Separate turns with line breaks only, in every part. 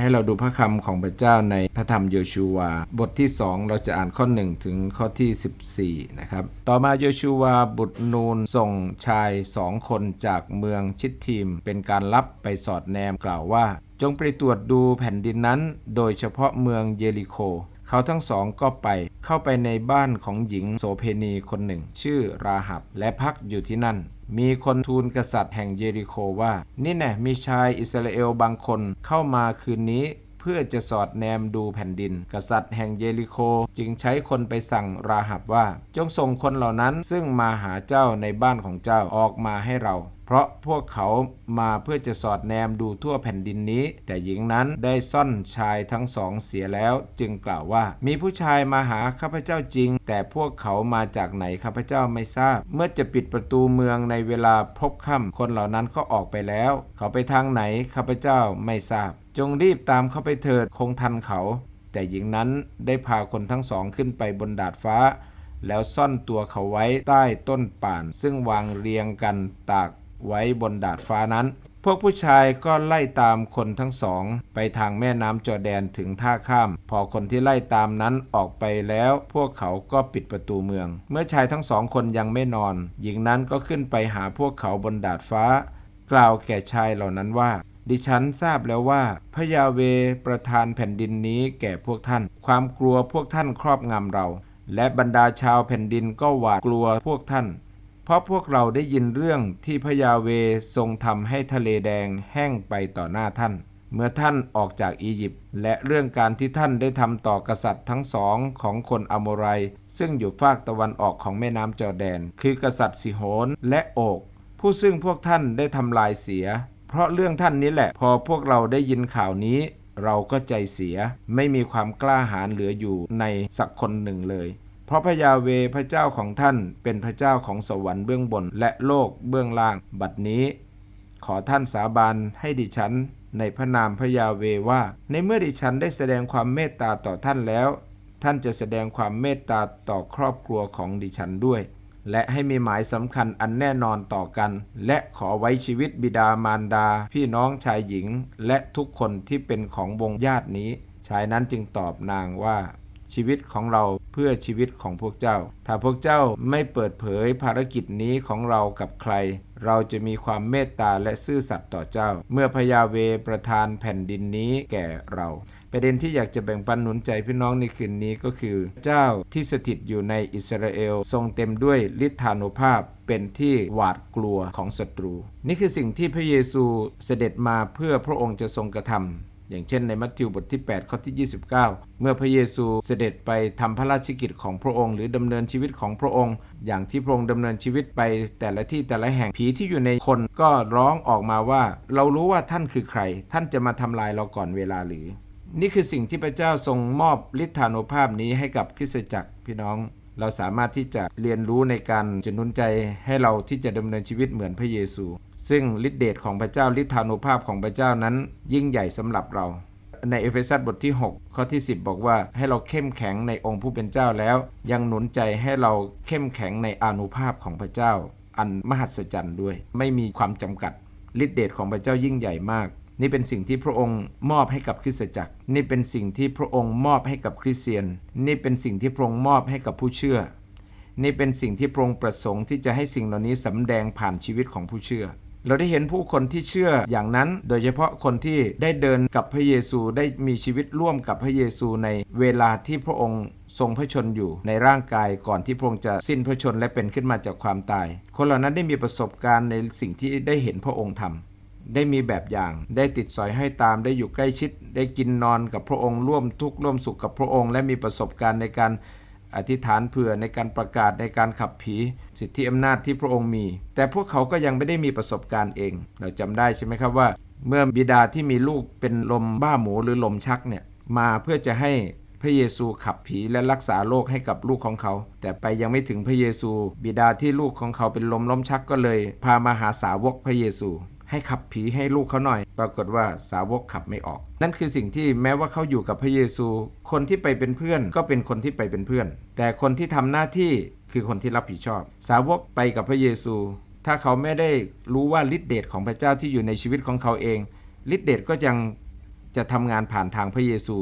ให้เราดูพระคำของพระเจ้าในพระธรรมโยชูวา บทที่ 2 เราจะอ่านข้อ 1 ถึงข้อที่ 14 นะครับ ต่อมาโยชูวาบุตรนูนส่งชายสองคนจากเมืองชิดทีม เป็นการลับไปสอดแนมกล่าวว่า จงไปตรวจดูแผ่นดินนั้น โดยเฉพาะเมืองเยริโค เขาทั้งสองก็ไปเข้าไปในบ้านของหญิงโสเพณีคนหนึ่ง ชื่อราหับและพักอยู่ที่นั่น มีคนทูลกษัตริย์แห่งเยริโคว่า นี่แน่มีชายอิสราเอลบางคนเข้ามาคืนนี้เพื่อจะสอดแนมดูแผ่นดิน กษัตริย์แห่งเยริโคจึงใช้คนไปสั่งราหับว่า จงส่งคนเหล่านั้นซึ่งมาหาเจ้าในบ้านของเจ้าออกมาให้เรา เพราะพวกเขามาเพื่อจะสอดแนมดูทั่วแผ่นดินนี้ แต่หญิงนั้นได้ซ่อนชายทั้งสองเสียแล้ว จึงกล่าวว่า มีผู้ชายมาหาข้าพเจ้าจริง แต่พวกเขามาจากไหนข้าพเจ้าไม่ทราบ เมื่อจะปิดประตูเมืองในเวลาพบค่ำคนเหล่านั้นก็ออกไปแล้ว เขาไปทางไหนข้าพเจ้าไม่ทราบ จงรีบตามเขาไปเถิดคงทันเขา แต่หญิงนั้นได้พาคนทั้งสองขึ้นไปบนดาดฟ้า แล้วซ่อนตัวเขาไว้ใต้ต้นป่าน ซึ่งวางเรียงกันตาก ไว้บนดาดฟ้านั้น พวกผู้ชายก็ไล่ตามคนทั้งสอง ไปทางแม่น้ำจอแดนถึงท่าข้าม พอคนที่ไล่ตามนั้นออกไปแล้ว พวกเขาก็ปิดประตูเมือง เมื่อชายทั้งสองคนยังไม่นอน หญิงนั้นก็ขึ้นไปหาพวกเขาบนดาดฟ้า กล่าวแก่ชายเหล่านั้นว่าดิฉันทราบแล้วว่าพระยาเวประทานแผ่นดินนี้แก่พวกท่าน ความกลัวพวกท่านครอบงำเรา และบรรดาชาวแผ่นดินก็หวาดกลัวพวกท่าน เพราะพวกเราได้ยินเรื่องที่พระยาเวทรงทำให้ทะเลแดงแห้งไปต่อหน้าท่าน เมื่อท่านออกจากอียิปต์และเรื่องการที่ท่านได้ทำต่อกษัตริย์ทั้งสองของคนอโมไรซึ่งอยู่ฝากตะวันออกของแม่น้ำจอแดน คือกษัตริย์สิโหนและโอกผู้ซึ่งพวกท่านได้ทำลายเสีย เพราะเรื่องท่านนี้แหละ พอพวกเราได้ยินข่าวนี้ เราก็ใจเสีย ไม่มีความกล้าหาญเหลืออยู่ในสักคนหนึ่งเลย เพราะพระยาเวพระเจ้าของท่านเป็นพระเจ้าของสวรรค์เบื้องบนและโลกเบื้องล่าง บัดนี้ ขอท่านสาบานให้ดิฉัน ในพระนามพระยาเวว่า ในเมื่อดิฉันได้แสดงความเมตตาต่อท่านแล้ว ท่านจะแสดงความเมตตาต่อครอบครัวของดิฉันด้วย และให้มีหมายสำคัญอันแน่นอนต่อกัน และขอไว้ชีวิตบิดามารดา พี่น้องชายหญิง และทุกคนที่เป็นของวงญาตินี้ชายนั้นจึงตอบนางว่า ชีวิตของเราเพื่อชีวิตของพวกเจ้า ถ้าพวกเจ้าไม่เปิดเผยภารกิจนี้ของเรากับใคร เราจะมีความเมตตาและซื่อสัตย์ต่อเจ้า เมื่อพยาเวประทานแผ่นดินนี้แก่เรา ประเด็นที่อยากจะแบ่งปันหนุนใจพี่น้องในคืนนี้ก็คือ เจ้าที่สถิตอยู่ในอิสราเอลทรงเต็มด้วยฤทธานุภาพเป็นที่หวาดกลัวของศัตรู นี่คือสิ่งที่พระเยซูเสด็จมาเพื่อพระองค์จะทรงกระทำ อย่างเช่นในมัทธิวบทที่ 8 ข้อที่ 29 เมื่อพระเยซูเสด็จไปทำพระราชกิจของพระองค์ หรือดำเนินชีวิตของพระองค์ อย่างที่พระองค์ดำเนินชีวิตไปแต่ละที่แต่ละแห่งผีที่อยู่ในคนก็ร้องออกมาว่า เรารู้ว่าท่านคือใคร ท่านจะมาทำลายเราก่อนเวลาหรือ นี่คือสิ่งที่พระเจ้าทรงมอบฤทธานุภาพนี้ให้กับคริสตจักรพี่น้องเราสามารถที่จะเรียนรู้ในการจะหนุนใจให้เราที่จะดำเนินชีวิตเหมือนพระเยซู ซึ่งฤทธิเดชของพระเจ้าฤทธานุภาพของพระเจ้านั้นยิ่งใหญ่สำหรับเรา ในเอเฟซัสบทที่ 6 ข้อที่ 10 บอกว่าให้เราเข้มแข็งในองค์ผู้เป็นเจ้าแล้ว ยังหนุนใจให้เราเข้มแข็งในอนุภาพของพระเจ้า อันมหัศจรรย์ด้วย ไม่มีความจำกัดฤทธิเดชของพระเจ้ายิ่งใหญ่มาก นี่เป็นสิ่งที่พระองค์มอบให้กับคริสตจักร นี่เป็นสิ่งที่พระองค์มอบให้กับคริสเตียน นี่เป็นสิ่งที่พระองค์มอบให้กับผู้เชื่อ นี่เป็นสิ่งที่พระองค์ประสงค์ที่จะให้สิ่งเหล่านี้สำแดงผ่านชีวิตของผู้เชื่อ เราได้เห็นผู้คนที่เชื่ออย่างนั้น โดยเฉพาะคนที่ได้เดินกับพระเยซูได้มีชีวิตร่วมกับพระเยซูในเวลาที่พระองค์ทรงพระชนอยู่ในร่างกายก่อนที่พระองค์จะสิ้นพระชนและเป็นขึ้นมาจากความตาย คนเหล่านั้นได้มีประสบการณ์ในสิ่งที่ได้เห็นพระองค์ทำได้มีแบบอย่าง ได้ติดสอยให้ตาม ได้อยู่ใกล้ชิด ได้กินนอนกับพระองค์ร่วมทุกข์ร่วมสุขกับพระองค์ และมีประสบการณ์ในการ อธิษฐานเผื่อในการประกาศในการขับผี สิทธิอำนาจที่พระองค์มี แต่พวกเขาก็ยังไม่ได้มีประสบการณ์เอง เราจำได้ใช่ไหมครับว่า เมื่อบิดาที่มีลูกเป็นลมบ้าหมูหรือลมชักเนี่ยมาเพื่อจะให้พระเยซูขับผีและรักษาโรคให้กับลูกของเขา แต่ไปยังไม่ถึงพระเยซู บิดาที่ลูกของเขาเป็นลมล้มชักก็เลย พามาหาสาวกพระเยซู ให้ขับผีให้ลูกเขาหน่อย ปรากฏว่าสาวกขับไม่ออก นั่นคือสิ่งที่แม้ว่าเขาอยู่กับพระเยซู คนที่ไปเป็นเพื่อนก็เป็นคนที่ไปเป็นเพื่อน แต่คนที่ทำหน้าที่คือคนที่รับผิดชอบ สาวกไปกับพระเยซู ถ้าเขาไม่ได้รู้ว่าฤทธิเดชของพระเจ้าที่อยู่ในชีวิตของเขาเองฤทธิเดชก็ยังจะทำงานผ่านทางพระเยซู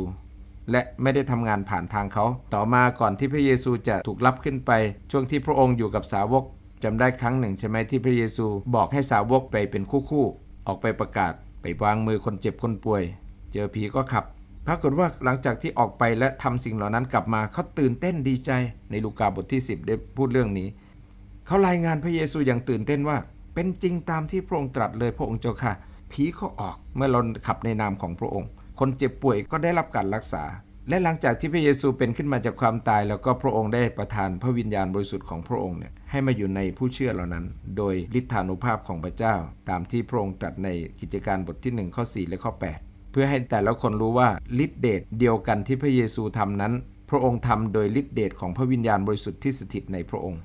และไม่ได้ทำงานผ่านทางเขา ต่อมาก่อนที่พระเยซูจะถูกรับขึ้นไป ช่วงที่พระองค์อยู่กับสาวก จำได้ครั้งหนึ่งใช่ไหมที่พระเยซูบอกให้สาวกไปเป็นคู่ๆออกไปประกาศ ไปวางมือคนเจ็บคนป่วย เจอผีก็ขับปรากฏว่าหลังจากที่ออกไปและทำสิ่งเหล่านั้นกลับมาเขาตื่นเต้นดีใจในลูกาบทที่ 10 ได้พูดเรื่องนี้ เขารายงานพระเยซูอย่างตื่นเต้นว่า เป็นจริงตามที่พระองค์ตรัสเลยพระองค์เจ้าค่ะผีก็ออกเมื่อเราขับในนามของพระองค์ คนเจ็บป่วยก็ได้รับการรักษา และหลังจากที่พระเยซูเป็นขึ้นมาจากความตาย แล้วก็พระองค์ได้ประทานพระวิญญาณบริสุทธิ์ของพระองค์เนี่ยให้มาอยู่ในผู้เชื่อเหล่านั้น โดยฤทธานุภาพของพระเจ้า ตามที่พระองค์ตรัสในกิจการบทที่ 1 ข้อ 4 และข้อ 8 เพื่อให้แต่ละคนรู้ว่าฤทธิเดชเดียวกันที่พระเยซูทำนั้น พระองค์ทำโดยฤทธิเดชของพระวิญญาณบริสุทธิ์ที่สถิตในพระองค์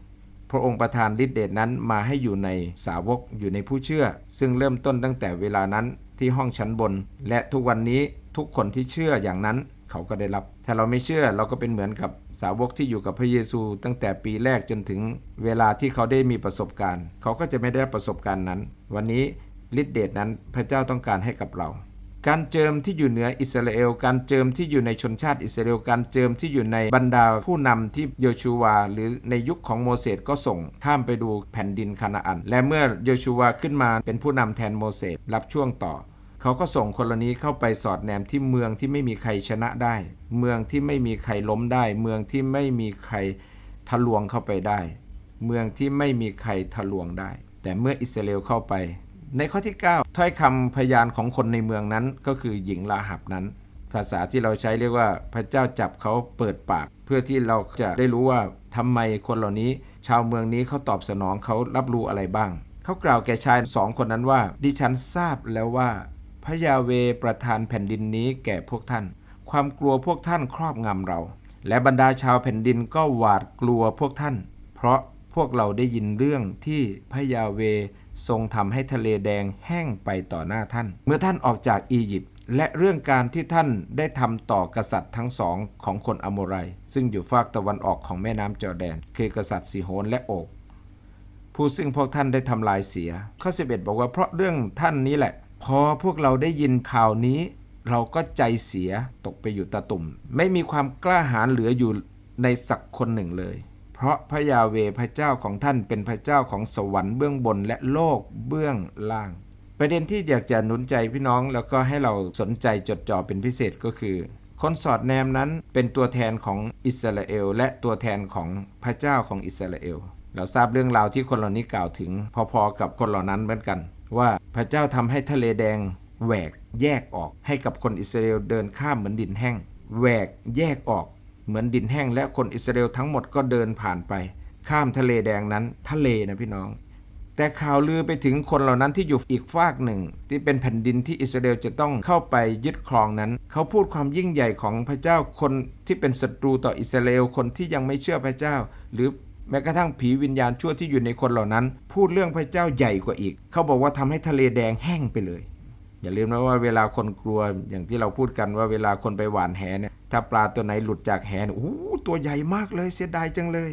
พระองค์ประทานฤทธิเดชนั้นมาให้อยู่ในสาวกอยู่ในผู้เชื่อ ซึ่งเริ่มต้นตั้งแต่เวลานั้นที่ห้องชั้นบน และทุกวันนี้ทุกคนที่เชื่ออย่างนั้น เขาก็ได้รับ ถ้าเราไม่เชื่อเราก็เป็นเหมือนกับสาวกที่อยู่กับพระเยซู ตั้งแต่ปีแรกจนถึงเวลาที่เขาได้มีประสบการณ์ เขาก็จะไม่ได้ประสบการณ์นั้น วันนี้ฤทธิเดชนั้นพระเจ้าต้องการให้กับเรา การเจิมที่อยู่เหนืออิสราเอล การเจิมที่อยู่ในชนชาติอิสราเอล การเจิมที่อยู่ในบรรดาผู้นำที่โยชูวา หรือในยุคของโมเสสก็ส่งข้ามไปดูแผ่นดินคานาอัน และเมื่อโยชูวาขึ้นมาเป็นผู้นำแทนโมเสสรับช่วงต่อ เขาก็ส่งคนเหล่านี้เข้าไปสอดแนมที่เมืองที่ไม่มีใครชนะได้ เมืองที่ไม่มีใครล้มได้ เมืองที่ไม่มีใครทะลวงเข้าไปได้ เมืองที่ไม่มีใครทะลวงได้ แต่เมื่ออิสราเอลเข้าไป ในข้อที่ 9 ถ้อยคำพยานของคนในเมืองนั้นก็คือหญิงลาหับนั้น ภาษาที่เราใช้เรียกว่าพระเจ้าจับเขาเปิดปาก เพื่อที่เราจะได้รู้ว่าทำไมคนเหล่านี้ ชาวเมืองนี้เขาตอบสนองเขารับรู้อะไรบ้าง เขากล่าวแก่ชายสองคนนั้นว่า ดิฉันทราบแล้วว่า พระยาเวประทานแผ่นดินนี้แก่พวกท่าน ความกลัวพวกท่านครอบงำเรา และบรรดาชาวแผ่นดินก็หวาดกลัวพวกท่าน เพราะพวกเราได้ยินเรื่องที่พระยาเวทรงทำให้ทะเลแดงแห้งไปต่อหน้าท่าน เมื่อท่านออกจากอียิปต์และเรื่องการที่ท่านได้ทำต่อกษัตริย์ทั้งสองของคนอโมไร ซึ่งอยู่ฝากตะวันออกของแม่น้ำจอแดน คือกษัตริย์สิโหนและโอกผู้ซึ่งพวกท่านได้ทำลายเสียข้อ11บอกว่าเพราะเรื่องท่านนี้แหละ พอพวกเราได้ยินข่าวนี้ เราก็ใจเสียตกไปอยู่ตะตุ่ม ไม่มีความกล้าหาญเหลืออยู่ในสักคนหนึ่งเลย เพราะพระยาเวพระเจ้าของท่านเป็นพระเจ้าของสวรรค์เบื้องบนและโลกเบื้องล่าง ประเด็นที่อยากจะหนุนใจพี่น้องแล้วก็ให้เราสนใจจดจ่อเป็นพิเศษก็คือ คนสอดแนมนั้นเป็นตัวแทนของอิสราเอล และตัวแทนของพระเจ้าของอิสราเอลเราทราบเรื่องราวที่คนเหล่านี้กล่าวถึงพอๆกับคนเหล่านั้นเหมือนกัน ว่า พระเจ้าทำให้ทะเลแดงแหวกแยกออกให้กับคนอิสราเอลเดินข้ามเหมือนดินแห้งแหวกแยกออกเหมือนดินแห้งและคนอิสราเอลทั้งหมดก็เดินผ่านไป ข้ามทะเลแดงนั้นทะเลนะพี่น้อง แต่ข่าวลือไปถึงคนเหล่านั้นที่อยู่อีกฝากหนึ่ง ที่เป็นแผ่นดินที่อิสราเอลจะต้องเข้าไปยึดครองนั้น เขาพูดความยิ่งใหญ่ของพระเจ้าคนที่เป็นศัตรูต่ออิสราเอลคนที่ยังไม่เชื่อพระเจ้า หรือ แม้กระทั่งผีวิญญาณชั่วที่อยู่ในคนเหล่านั้น พูดเรื่องพระเจ้าใหญ่กว่าอีก เขาบอกว่าทำให้ทะเลแดงแห้งไปเลย อย่าลืมนะว่าเวลาคนกลัวอย่างที่เราพูดกันว่าเวลาคนไปหวานแหเนี่ยถ้าปลาตัวไหนหลุดจากแหเนี่ยโอ้ตัวใหญ่มากเลยเสียดายจังเลย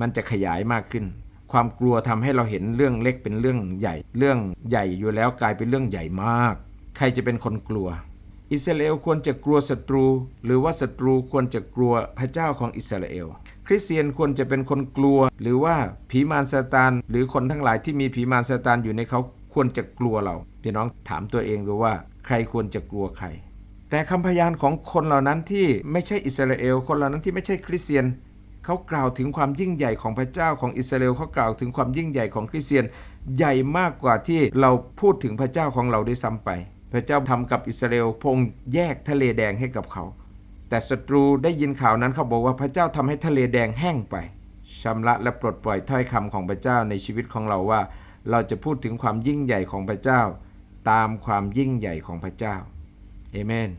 มันจะขยายมากขึ้น ความกลัวทำให้เราเห็นเรื่องเล็กเป็นเรื่องใหญ่ เรื่องใหญ่อยู่แล้วกลายเป็นเรื่องใหญ่มาก ใครจะเป็นคนกลัวอิสราเอลควรจะกลัวศัตรู หรือว่าศัตรูควรจะกลัวพระเจ้าของอิสราเอล คริสเตียนควรจะเป็นคนกลัว หรือว่าผีมารซาตานหรือคนทั้งหลายที่มีผีมารซาตานอยู่ในเขาควรจะกลัวเราพี่น้องถามตัวเองดูว่าใครควรจะกลัวใคร แต่คำพยานของคนเหล่านั้นที่ไม่ใช่อิสราเอล คนเหล่านั้นที่ไม่ใช่คริสเตียนเขากล่าวถึงความยิ่งใหญ่ของพระเจ้าของอิสราเอลเขากล่าวถึงความยิ่งใหญ่ของคริสเตียนใหญ่มากกว่าที่เราพูดถึงพระเจ้าของเราด้วยซ้ำไป พระเจ้าทำกับอิสราเอลพงแยกทะเลแดงให้กับเขา แต่ศัตรูได้ยินข่าวนั้นเขาบอกว่าพระเจ้าทำให้ทะเลแดงแห้งไปชำระและปลดปล่อยถ้อยคำของพระเจ้าในชีวิตของเราว่า เราจะพูดถึงความยิ่งใหญ่ของพระเจ้า ตามความยิ่งใหญ่ของพระเจ้าเอเมน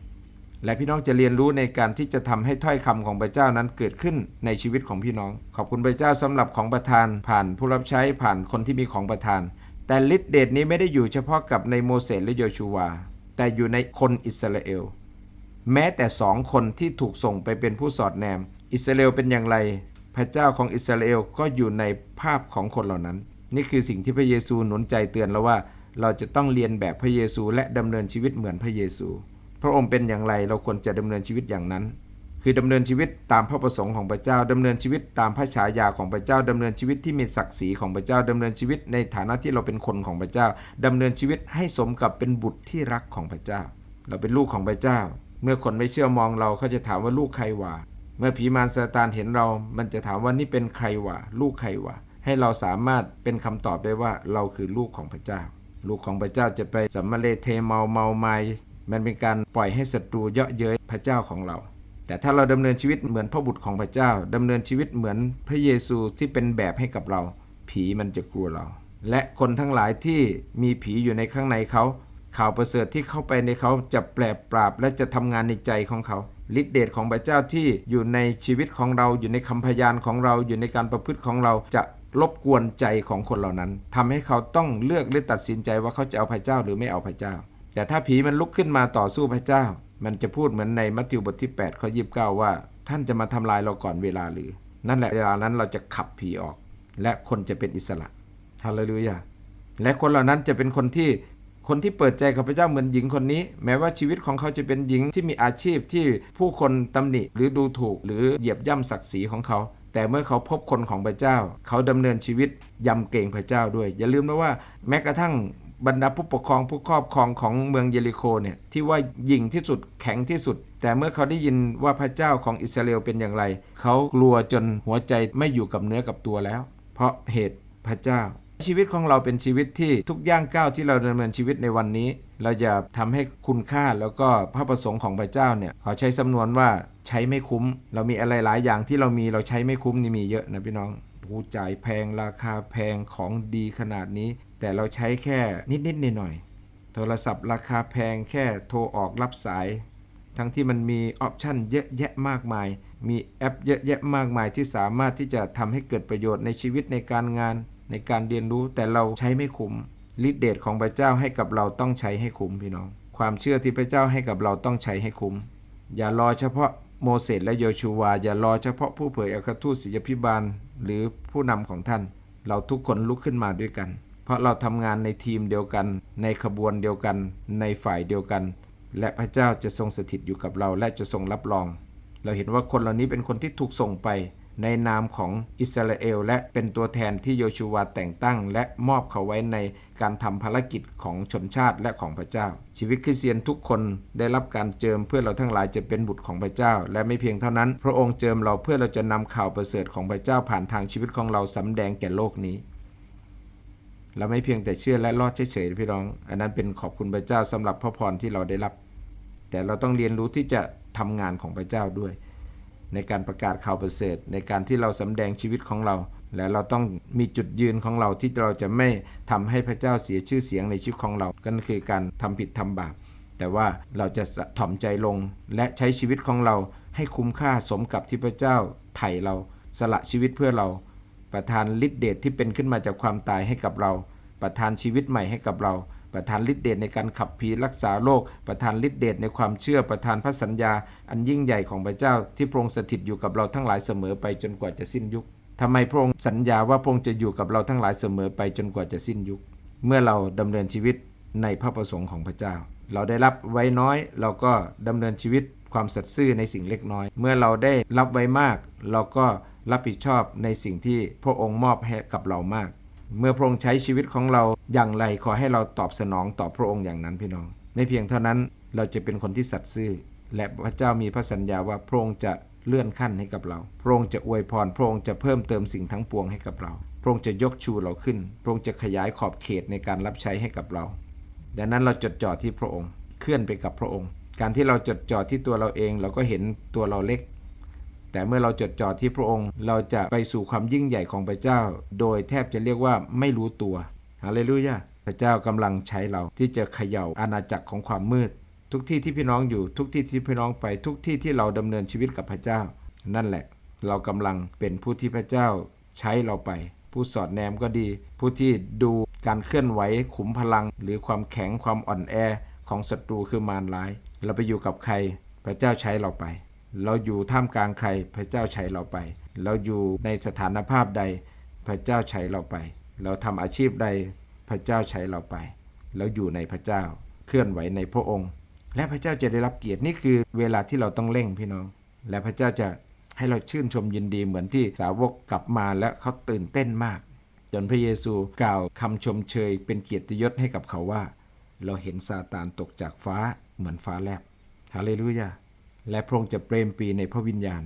และพี่น้องจะเรียนรู้ในการที่จะทำให้ถ้อยคำของพระเจ้านั้นเกิดขึ้นในชีวิตของพี่น้อง ขอบคุณพระเจ้าสำหรับของประทานผ่านผู้รับใช้ผ่านคนที่มีของประทาน แต่ฤทธิเดชนี้ไม่ได้อยู่เฉพาะกับในโมเสสและโยชูวา แต่อยู่ในคนอิสราเอล แม้แต่สองคนที่ถูกส่งไปเป็นผู้สอดแนม อิสราเอลเป็นอย่างไร พระเจ้าของอิสราเอลก็อยู่ในภาพของคนเหล่านั้น นี่คือสิ่งที่พระเยซูหนุนใจเตือนเราว่า เราจะต้องเรียนแบบพระเยซูและดำเนินชีวิตเหมือนพระเยซู พระองค์เป็นอย่างไรเราควรจะดำเนินชีวิตอย่างนั้น คือดำเนินชีวิตตามพระประสงค์ของพระเจ้าดำเนินชีวิตตามพระฉายาของพระเจ้าดำเนินชีวิตที่มีศักดิ์ศรีของพระเจ้าดำเนินชีวิตในฐานะที่เราเป็นคนของพระเจ้าดำเนินชีวิตให้สมกับเป็นบุตรที่รักของพระเจ้า เราเป็นลูกของพระเจ้า เมื่อคนไม่เชื่อมองเราเขาจะถามว่าลูกใครวะเมื่อผีมารซาตานเห็นเรา มันจะถามว่านี่เป็นใครวะลูกใครวะให้เราสามารถเป็นคำตอบได้ว่าเราคือลูกของพระเจ้า ลูกของพระเจ้าจะไปสัมมาเลเทเมาเมาไมายมันเป็นการปล่อยให้ศัตรูเยาะเย้ยพระเจ้าของเรา แต่ถ้าเราดำเนินชีวิตเหมือนพระบุตรของพระเจ้าดำเนินชีวิตเหมือนพระเยซูที่เป็นแบบให้กับเรา ผีมันจะกลัวเรา และคนทั้งหลายที่มีผีอยู่ในข้างในเขา ข่าวประเสริฐที่เข้าไปในเขาจะแปลปราบและจะทำงานในใจของเขาฤทธิเดชของพระเจ้าที่อยู่ในชีวิตของเราอยู่ในคำพยานของเราอยู่ในการประพฤติของเราจะรบกวนใจของคนเหล่านั้นทำให้เขาต้องเลือกหรือตัดสินใจว่าเขาจะเอาพระเจ้าหรือไม่เอาพระเจ้า แต่ถ้าผีมันลุกขึ้นมาต่อสู้พระเจ้า มันจะพูดเหมือนในมัทธิวบทที่8ข้อ29 ว่า ท่านจะมาทำลายเราก่อนเวลาหรือ นั่นแหละเวลานั้นเราจะขับผีออก และคนจะเป็นอิสระฮาเลลูยาและคนเหล่านั้นจะเป็นคนที่ คนที่เปิดใจกับพระเจ้าเหมือนหญิงคนนี้ แม้ว่าชีวิตของเขาจะเป็นหญิงที่มีอาชีพที่ผู้คนตำหนิหรือดูถูก หรือเหยียบย่ำศักดิ์ศรีของเขา แต่เมื่อเขาพบคนของพระเจ้า เขาดำเนินชีวิตยำเกรงพระเจ้าด้วย อย่าลืมนะว่าแม้กระทั่งบรรดาผู้ปกครองผู้ครอบครองของเมืองเยริโคเนี่ยที่ว่ายิ่งที่สุดแข็งที่สุด แต่เมื่อเขาได้ยินว่าพระเจ้าของอิสราเอลเป็นอย่างไร เขากลัวจนหัวใจไม่อยู่กับเนื้อกับตัวแล้ว เพราะเหตุพระเจ้า ชีวิตของเราเป็นชีวิตที่ทุกย่างก้าวที่เราดำเนินชีวิตในวันนี้ เราจะทำให้คุณค่าแล้วก็พระประสงค์ของพระเจ้าเนี่ยเขาใช้สำนวนว่าใช้ไม่คุ้ม เรามีอะไรหลายอย่างที่เรามีเราใช้ไม่คุ้มนี่มีเยอะนะพี่น้องผู้จ่ายแพงราคาแพงของดีขนาดนี้ แต่เราใช้แค่นิดๆหน่อยๆโทรศัพท์ราคาแพงแค่โทรออกรับสาย ทั้งที่มันมีออปชันเยอะแยะมากมาย มีแอปเยอะแยะมากมายที่สามารถที่จะทำให้เกิดประโยชน์ในชีวิตในการงาน ในการเรียนรู้แต่เราใช้ไม่คุ้มฤทธิเดชของพระเจ้าให้กับเราต้องใช้ให้คุ้มพี่น้อง ความเชื่อที่พระเจ้าให้กับเราต้องใช้ให้คุ้ม อย่ารอเฉพาะโมเสสและโยชูวา อย่ารอเฉพาะผู้เผยอัครทูตศิยพิบาล หรือผู้นำของท่าน เราทุกคนลุกขึ้นมาด้วยกัน เพราะเราทำงานในทีมเดียวกัน ในขบวนเดียวกัน ในฝ่ายเดียวกัน และพระเจ้าจะทรงสถิตอยู่กับเราและจะทรงรับรอง เราเห็นว่าคนเหล่านี้เป็นคนที่ถูกส่งไป ในนามของอิสราเอล และเป็นตัวแทนที่โยชูวาแต่งตั้ง และมอบเขาไว้ในการทำภารกิจของชนชาติและของพระเจ้า ชีวิตคริสเตียนทุกคนได้รับการเจิมเพื่อเราทั้งหลายจะเป็นบุตรของพระเจ้า และไม่เพียงเท่านั้น พระองค์เจิมเราเพื่อเราจะนำข่าวประเสริฐของพระเจ้าผ่านทางชีวิตของเราสำแดงแก่โลกนี้เราไม่เพียงแต่เชื่อและรอดเฉยๆพี่น้อง อันนั้นเป็นขอบคุณพระเจ้าสำหรับพระพรที่เราได้รับ แต่เราต้องเรียนรู้ที่จะทำงานของพระเจ้าด้วย ในการประกาศข่าวประเสริฐในการที่เราสำแดงชีวิตของเรา และเราต้องมีจุดยืนของเราที่เราจะไม่ทำให้พระเจ้าเสียชื่อเสียงในชีวิตของเราก็คือการทำผิดทำบาปแต่ว่าเราจะถ่อมใจลงและใช้ชีวิตของเราให้คุ้มค่าสมกับที่พระเจ้าไถ่เราสละชีวิตเพื่อเรา ประทานฤทธิเดชที่เป็นขึ้นมาจากความตายให้กับเรา ประทานชีวิตใหม่ให้กับเรา ประทานฤทธิเดชในการขับผีรักษาโรคประทานฤทธิเดชในความเชื่อประทานพระสัญญา อันยิ่งใหญ่ของพระเจ้าที่พระองค์สถิตอยู่กับเราทั้งหลายเสมอไปจนกว่าจะสิ้นยุคทำไมพระองค์สัญญาว่าพระองค์จะอยู่กับเราทั้งหลายเสมอไปจนกว่าจะสิ้นยุค เมื่อเราดำเนินชีวิตในพระประสงค์ของพระเจ้า เราได้รับไว้น้อย เราก็ดำเนินชีวิตความสัตย์ซื่อในสิ่งเล็กน้อย เมื่อเราได้รับไว้มาก เราก็รับผิดชอบในสิ่งที่พระองค์มอบให้กับเรามาก เมื่อพระองค์ใช้ชีวิตของเราอย่างไรขอให้เราตอบสนองต่อพระองค์อย่างนั้นพี่น้องไม่เพียงเท่านั้นเราจะเป็นคนที่สัตย์ซื่อ และพระเจ้ามีพระสัญญาว่าพระองค์จะเลื่อนขั้นให้กับเรา พระองค์จะอวยพร พระองค์จะเพิ่มเติมสิ่งทั้งปวงให้กับเรา พระองค์จะยกชูเราขึ้น พระองค์จะขยายขอบเขตในการรับใช้ให้กับเรา ดังนั้นเราจดจ่อที่พระองค์ เคลื่อนไปกับพระองค์ การที่เราจดจ่อที่ตัวเราเองเราก็เห็นตัวเราเล็ก แต่เมื่อเราจดจ่อที่พระองค์ เราจะไปสู่ความยิ่งใหญ่ของพระเจ้า โดยแทบจะเรียกว่าไม่รู้ตัวฮาเลลูยาพระเจ้ากำลังใช้เราที่จะเขย่าอาณาจักรของความมืด ทุกที่ที่พี่น้องอยู่ทุกที่ที่พี่น้องไปทุกที่ที่เราดำเนินชีวิตกับพระเจ้า นั่นแหละ เรากำลังเป็นผู้ที่พระเจ้าใช้เราไป ผู้สอดแนมก็ดี ผู้ที่ดูการเคลื่อนไหวขุมพลัง หรือความแข็งความอ่อนแอของศัตรูคือมารร้าย เราไปอยู่กับใคร พระเจ้าใช้เราไป เราอยู่ท่ามกลางใครพระเจ้าใช้เราไป เราอยู่ในสถานภาพใด พระเจ้าใช้เราไป เราทำอาชีพใดพระเจ้าใช้เราไป เราอยู่ในพระเจ้าเคลื่อนไหวในพระองค์ และพระเจ้าจะได้รับเกียรตินี่คือเวลาที่เราต้องเร่งพี่น้อง และพระเจ้าจะให้เราชื่นชมยินดีเหมือนที่สาวกกลับมาและเขาตื่นเต้นมาก จนพระเยซูกล่าวคำชมเชยเป็นเกียรติยศให้กับเขาว่า เราเห็นซาตานตกจากฟ้าเหมือนฟ้าแลบฮาเลลูยา และพระองค์จะเปรมปีในพระวิญญาณ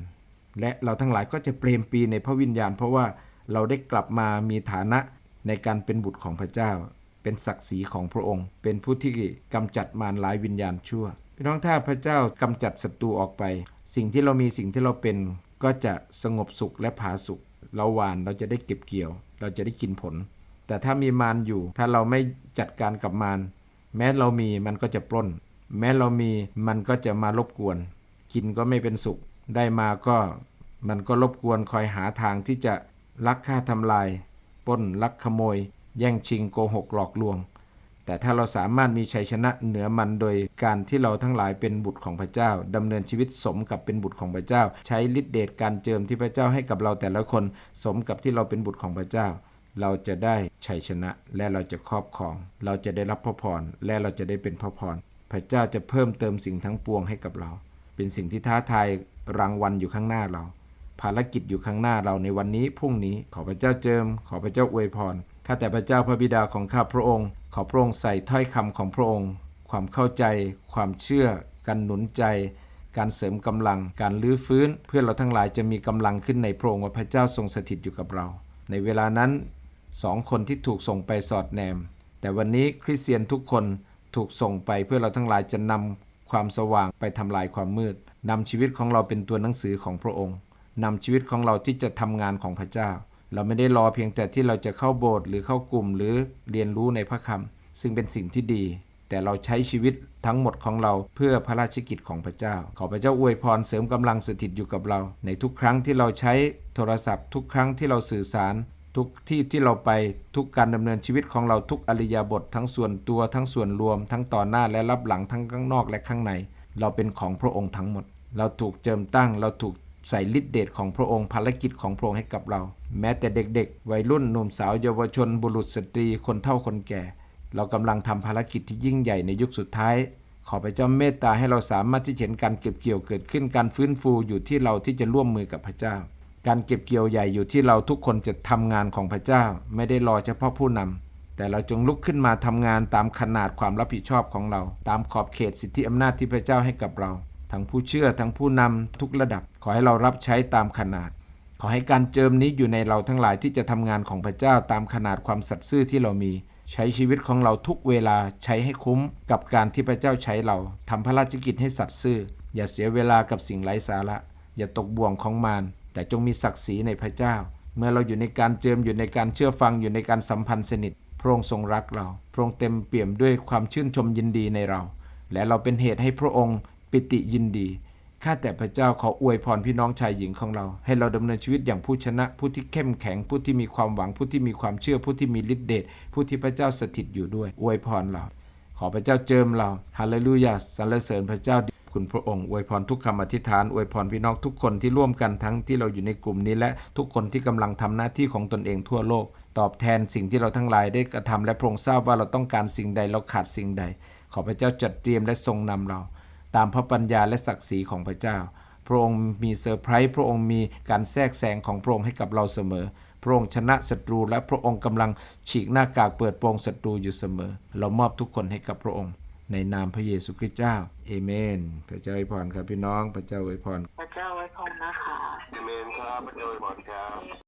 และเราทั้งหลายก็จะเปรมปีในพระวิญญาณ เพราะว่าเราได้กลับมามีฐานะในการเป็นบุตรของพระเจ้า เป็นศักดิ์ศรีของพระองค์ เป็นผู้ที่กำจัดมารร้ายวิญญาณชั่วพี่น้องถ้าพระเจ้ากำจัดศัตรูออกไป สิ่งที่เรามีสิ่งที่เราเป็นก็จะสงบสุขและผาสุข เราหวานเราจะได้เก็บเกี่ยว เราจะได้กินผล แต่ถ้ามีมารอยู่ ถ้าเราไม่จัดการกับมารแม้เรามีมันก็จะปล้น แม้เรามีมันก็จะมารบกวน กินก็ไม่เป็นสุข ได้มาก็มันก็รบกวนคอยหาทางที่จะลักฆ่าทำลายปล้นลักขโมย แย่งชิงโกหกหลอกลวง แต่ถ้าเราสามารถมีชัยชนะเหนือมันโดยการที่เราทั้งหลายเป็นบุตรของพระเจ้าดำเนินชีวิตสมกับเป็นบุตรของพระเจ้า ใช้ฤทธิเดชการเจิมที่พระเจ้าให้กับเราแต่ละคนสมกับที่เราเป็นบุตรของพระเจ้า เราจะได้ชัยชนะและเราจะครอบครอง เราจะได้รับพระพรและเราจะได้เป็นพระพรพระเจ้าจะเพิ่มเติมสิ่งทั้งปวงให้กับเรา เป็นสิ่งที่ท้าทายรางวัลอยู่ข้างหน้าเรา ภารกิจอยู่ข้างหน้าเราในวันนี้พรุ่งนี้ขอพระเจ้าเจิม ขอพระเจ้าอวยพรข้าแต่พระเจ้าพระบิดาของข้าพระองค์ ขอพระองค์ใส่ถ้อยคำของพระองค์ ความเข้าใจ ความเชื่อการหนุนใจ การเสริมกำลัง การลื้อฟื้น เพื่อเราทั้งหลายจะมีกำลังขึ้นในพระองค์ว่าพระเจ้าทรงสถิตอยู่กับเรา ในเวลานั้นสองคนที่ถูกส่งไปสอดแนม แต่วันนี้คริสเตียนทุกคนถูกส่งไปเพื่อเราทั้งหลายจะนำ ความสว่างไปทำลายความมืดนำชีวิตของเราเป็นตัวหนังสือของพระองค์นำชีวิตของเราที่จะทำงานของพระเจ้า เราไม่ได้รอเพียงแต่ที่เราจะเข้าโบสถ์หรือเข้ากลุ่มหรือเรียนรู้ในพระคำซึ่งเป็นสิ่งที่ดี แต่เราใช้ชีวิตทั้งหมดของเราเพื่อพระราชกิจของพระเจ้า ขอพระเจ้าอวยพรเสริมกำลังสถิตอยู่กับเรา ในทุกครั้งที่เราใช้โทรศัพท์ ทุกครั้งที่เราสื่อสาร ทุกที่ที่เราไปทุกการดำเนินชีวิตของเราทุกอริยาบททั้งส่วนตัวทั้งส่วนรวม ทั้งต่อหน้าและรับหลังทั้งข้างนอกและข้างใน เราเป็นของพระองค์ทั้งหมด เราถูกเจิมตั้ง เราถูกใส่ฤทธิเดชของพระองค์ภารกิจของพระองค์ให้กับเรา แม้แต่เด็กๆ วัยรุ่นหนุ่มสาวเยาวชน บุรุษสตรี คนเฒ่าคนแก่ เรากำลังทำภารกิจที่ยิ่งใหญ่ในยุคสุดท้าย ขอพระเจ้าเมตตาให้เราสามารถที่จะเห็นการเก็บเกี่ยวเกิดขึ้นการฟื้นฟูอยู่ที่เราที่จะร่วมมือกับพระเจ้า การเก็บเกี่ยวใหญ่อยู่ที่เราทุกคนจะทำงานของพระเจ้า ไม่ได้รอเฉพาะผู้นำแต่เราจงลุกขึ้นมาทำงานตามขนาดความรับผิดชอบของเรา ตามขอบเขตสิทธิอำนาจที่พระเจ้าให้กับเรา ทั้งผู้เชื่อทั้งผู้นำทุกระดับ ขอให้เรารับใช้ตามขนาด ขอให้การเจิมนี้อยู่ในเราทั้งหลายที่จะทำงานของพระเจ้าตามขนาดความสัตย์ซื่อที่เรามี ใช้ชีวิตของเราทุกเวลาใช้ให้คุ้ม กับการที่พระเจ้าใช้เราทำพระราชกิจให้สัตย์ซื่อ อย่าเสียเวลากับสิ่งไร้สาระ อย่าตกบ่วงของมาร แต่จงมีศักดิ์ศรีในพระเจ้า เมื่อเราอยู่ในการเจิมอยู่ในการเชื่อฟังอยู่ในการสัมพันธ์สนิทพระองค์ทรงรักเรา พระองค์เต็มเปี่ยมด้วยความชื่นชมยินดีในเรา และเราเป็นเหตุให้พระองค์ปิติยินดีข้าแต่พระเจ้าขออวยพรพี่น้องชายหญิงของเรา ให้เราดำเนินชีวิตอย่างผู้ชนะ ผู้ที่เข้มแข็งผู้ที่มีความหวังผู้ที่มีความเชื่อผู้ที่มีฤทธิ์เดชผู้ที่พระเจ้าสถิตอยู่ด้วย อวยพรเรา ขอพระเจ้าเจิมเราฮาเลลูยาสรรเสริญพระเจ้า คุณพระองค์อวยพรทุกคำอธิษฐานอวยพรพี่น้องทุกคนที่ร่วมกันทั้งที่เราอยู่ในกลุ่มนี้และทุกคนที่กำลังทำหน้าที่ของตนเองทั่วโลก ตอบแทนสิ่งที่เราทั้งหลายได้กระทำและพระองค์ทราบว่าเราต้องการสิ่งใดเราขาดสิ่งใด ขอพระเจ้าจัดเตรียมและทรงนำเรา ตามพระปัญญาและศักดิ์ศรีของพระเจ้า พระองค์มีเซอร์ไพรส์พระองค์มีการแทรกแซงของพระองค์ให้กับเราเสมอพระองค์ชนะศัตรูและพระองค์กำลังฉีกหน้ากากเปิดโปงศัตรูอยู่เสมอ เรามอบทุกคนให้กับพระองค์ ในนามพระเยซูคริสต์เจ้าเอเมน พระเจ้าอวยพรครับพี่น้อง พระเจ้าอวยพร
พระเจ้าไว้พรนะคะ
เอเมนครับพระเจ้าอวยพรครับ